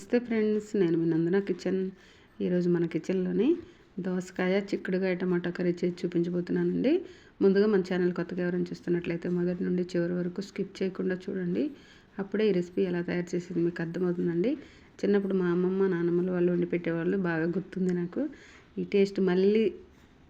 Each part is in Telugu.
నమస్తే ఫ్రెండ్స్ నేను మీ నందన కిచెన్. ఈరోజు మన కిచెన్లోని దోసకాయ చిక్కుడుగాయ టమాటా కర్రీ చేసి చూపించబోతున్నానండి. ముందుగా మన ఛానల్ కొత్తగా ఎవరైనా చూస్తున్నట్లయితే మొదటి నుండి చివరి వరకు స్కిప్ చేయకుండా చూడండి. అప్పుడే ఈ రెసిపీ ఎలా తయారు చేసేది మీకు అర్థమవుతుందండి. చిన్నప్పుడు మా అమ్మమ్మ నాన్నమ్మలు వాళ్ళు వండి పెట్టేవాళ్ళు బాగా గుర్తుంది నాకు. ఈ టేస్ట్ మళ్ళీ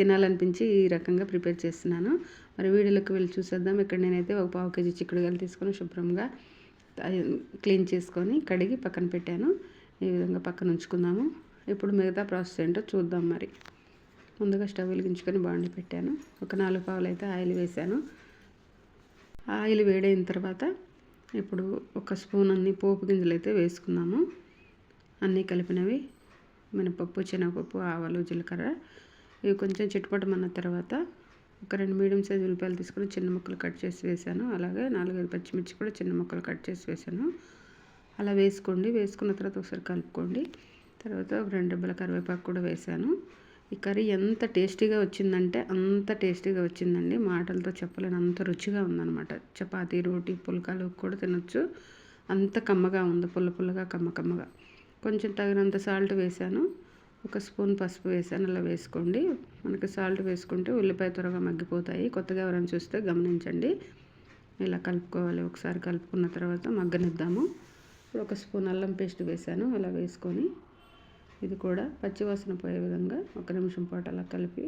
తినాలనిపించి ఈ రకంగా ప్రిపేర్ చేస్తున్నాను. మరి వీడియోలోకి వెళ్ళి చూసేద్దాం. ఇక్కడ నేనైతే ఒక పావు కేజీ చిక్కుడుకాయలు తీసుకొని శుభ్రంగా క్లీన్ చేసుకొని కడిగి పక్కన పెట్టాను. ఈ విధంగా పక్కన ఉంచుకుందాము. ఇప్పుడు మిగతా ప్రాసెస్ ఏంటో చూద్దాం మరి. ముందుగా స్టవ్ వెలిగించుకొని బాండి పెట్టాను. ఒక నాలుగు పావులు అయితే ఆయిల్ వేసాను ఆయిల్ వేడైన తర్వాత ఇప్పుడు ఒక స్పూన్ అన్ని పోపు గింజలు అయితే వేసుకున్నాము అన్నీ కలిపినవి మినపప్పు శనగపప్పు ఆవాలు జీలకర్ర. ఇవి కొంచెం చిట్టుపట్టమన్న తర్వాత ఒక రెండు మీడియం సైజ్ ఉల్లిపాయలు తీసుకొని చిన్న ముక్కలు కట్ చేసి వేసాను. అలాగే నాలుగైదు పచ్చిమిర్చి కూడా చిన్న ముక్కలు కట్ చేసి వేసాను. అలా వేసుకోండి. వేసుకున్న తర్వాత ఒకసారి కలుపుకోండి. తర్వాత ఒక రెండు డబ్బుల కరివేపాకు కూడా వేసాను. ఈ కర్రీ ఎంత టేస్టీగా వచ్చిందంటే అంత టేస్టీగా వచ్చిందండి. మాటలతో చెప్పలేని అంత రుచిగా ఉందన్నమాట. చపాతీ రోటీ పుల్కాలు కూడా తినొచ్చు. అంత కమ్మగా ఉంది. పుల్ల పుల్లగా కమ్మ కమ్మగా. కొంచెం తగినంత సాల్ట్ వేసాను. ఒక స్పూన్ పసుపు వేసాను అలా వేసుకోండి. మనకి సాల్ట్ వేసుకుంటే ఉల్లిపాయ త్వరగా మగ్గిపోతాయి. కొత్తగా ఎవరైనా చూస్తే గమనించండి. ఇలా కలుపుకోవాలి. ఒకసారి కలుపుకున్న తర్వాత మగ్గనిద్దాము. ఇప్పుడు ఒక స్పూన్ అల్లం పేస్ట్ వేసాను. అలా వేసుకొని ఇది కూడా పచ్చివాసన పోయే విధంగా ఒక నిమిషం పాటు అలా కలిపి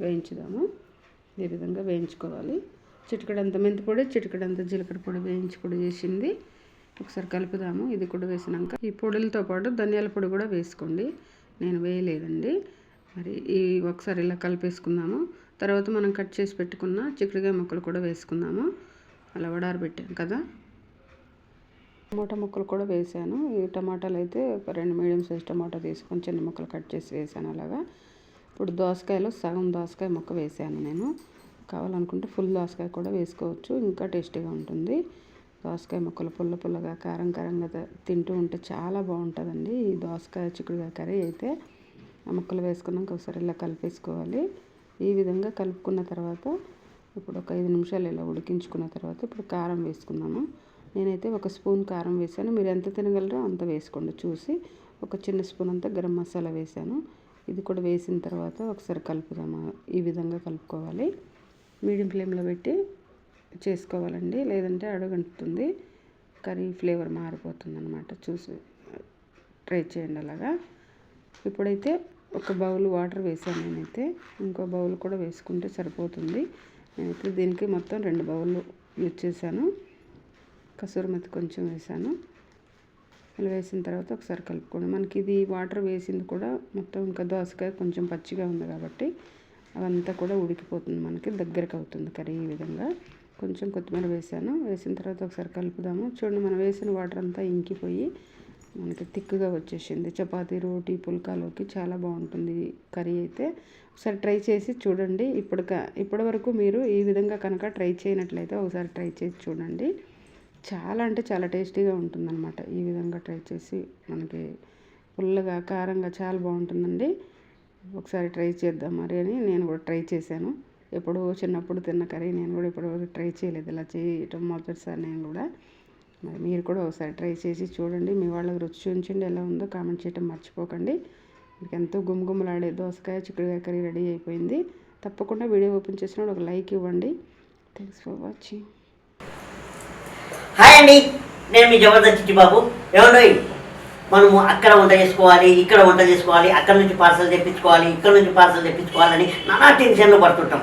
వేయించుదాము. ఈ విధంగా వేయించుకోవాలి. చిటికడంత మెంతి పొడి చిటికడంత జీలకర్ర పొడి వేయించి పొడి చేసింది. ఒకసారి కలుపుదాము. ఇది కూడా వేసినాక ఈ పొడులతో పాటు ధనియాల పొడి కూడా వేసుకోండి. నేను వేయలేదండి. మరి ఈ ఒకసారి ఇలా కలిపేసుకుందాము. తర్వాత మనం కట్ చేసి పెట్టుకున్న చిక్కుడుకాయ ముక్కలు కూడా వేసుకుందాము. అలా వడారబెట్టాం కదా. టమాటా ముక్కలు కూడా వేసాను. ఈ టమాటాలు అయితే ఒక రెండు మీడియం సైజ్ టమాటా తీసుకొని చిన్న ముక్కలు కట్ చేసి వేసాను అలాగా. ఇప్పుడు దోసకాయలో సగం దోసకాయ ముక్క వేసాను నేను. కావాలనుకుంటే ఫుల్ దోసకాయ కూడా వేసుకోవచ్చు. ఇంకా టేస్టీగా ఉంటుంది. దోసకాయ ముక్కలు పుల్ల పుల్లగా కారం కారంగా తింటూ ఉంటే చాలా బాగుంటుందండి. ఈ దోసకాయ చిక్కుడుకాయ కర్రీ అయితే ఆ ముక్కలు వేసుకున్నాక ఒకసారి ఇలా కలిపేసుకోవాలి. ఈ విధంగా కలుపుకున్న తర్వాత ఇప్పుడు ఒక ఐదు నిమిషాలు ఇలా ఉడికించుకున్న తర్వాత ఇప్పుడు కారం వేసుకుందాము. నేనైతే ఒక స్పూన్ కారం వేసాను. మీరు ఎంత తినగలరో అంత వేసుకోండి. చూసి ఒక చిన్న స్పూన్ అంతా గరం మసాలా వేసాను. ఇది కూడా వేసిన తర్వాత ఒకసారి కలుపుదాము? ఈ విధంగా కలుపుకోవాలి. మీడియం ఫ్లేమ్లో పెట్టి చేసుకోవాలండి. లేదంటే అడుగంటుతుంది. కర్రీ ఫ్లేవర్ మారిపోతుంది అనమాట చూసి ట్రై చేయండి అలాగా. ఇప్పుడైతే ఒక బౌల్ వాటర్ వేసాను నేనైతే. ఇంకో బౌల్ కూడా వేసుకుంటే సరిపోతుంది. నేనైతే దీనికి మొత్తం రెండు బౌళ్ళు యూజ్ చేశాను. కసూరి మెత్తి కొంచెం వేసాను. ఇలా వేసిన తర్వాత ఒకసారి కలుపుకోండి. మనకి ఇది వాటర్ వేసింది కూడా మొత్తం ఇంకా దోసకాయ కొంచెం పచ్చిగా ఉంది కాబట్టి అవంతా కూడా ఉడికిపోతుంది. మనకి దగ్గరకు అవుతుంది కర్రీ ఈ విధంగా. కొంచెం కొత్తిమీర వేసాను. వేసిన తర్వాత ఒకసారి కలుపుదాము. చూడండి మనం వేసిన వాటర్ అంతా ఇంకిపోయి మనకి థిక్గా వచ్చేసింది. చపాతీ రోటీ పుల్కాలోకి చాలా బాగుంటుంది కర్రీ అయితే. ఒకసారి ట్రై చేసి చూడండి. ఇప్పుడు ఇప్పటి వరకు మీరు ఈ విధంగా కనుక ట్రై చేయనట్లయితే ఒకసారి ట్రై చేసి చూడండి. చాలా అంటే చాలా టేస్టీగా ఉంటుందన్నమాట. ఈ విధంగా ట్రై చేసి మనకి పుల్లగా కారంగా చాలా బాగుంటుందండి. ఒకసారి ట్రై చేద్దాం మరి అని నేను కూడా ట్రై చేశాను. ఎప్పుడు చిన్నప్పుడు తిన్న కర్రీ నేను కూడా ఇప్పుడు ట్రై చేయలేదు. ఇలా చేయటం మొదటిసారి నేను కూడా. మరి మీరు కూడా ఒకసారి ట్రై చేసి చూడండి. మీ వాళ్ళకి రుచి చూపించండి. ఎలా ఉందో కామెంట్ చేయటం మర్చిపోకండి. మీకు ఎంతో గుమగుమలాడే దోసకాయ చిక్కుడుకాయ కర్రీ రెడీ అయిపోయింది. తప్పకుండా వీడియో ఓపెన్ చేసినప్పుడు ఒక లైక్ ఇవ్వండి. థ్యాంక్స్ ఫర్ వాచింగ్ హాయ్ అండి. నేను మీ జబర్దస్త్ చిట్టిబాబు ఏమండి? మనము అక్కడ వంట చేసుకోవాలి ఇక్కడ వంట చేసుకోవాలి అక్కడ నుంచి పార్సల్ తెప్పించుకోవాలి ఇక్కడ నుంచి పార్సల్ తెప్పించుకోవాలని నానా టెన్షన్లు పడుతుంటాం.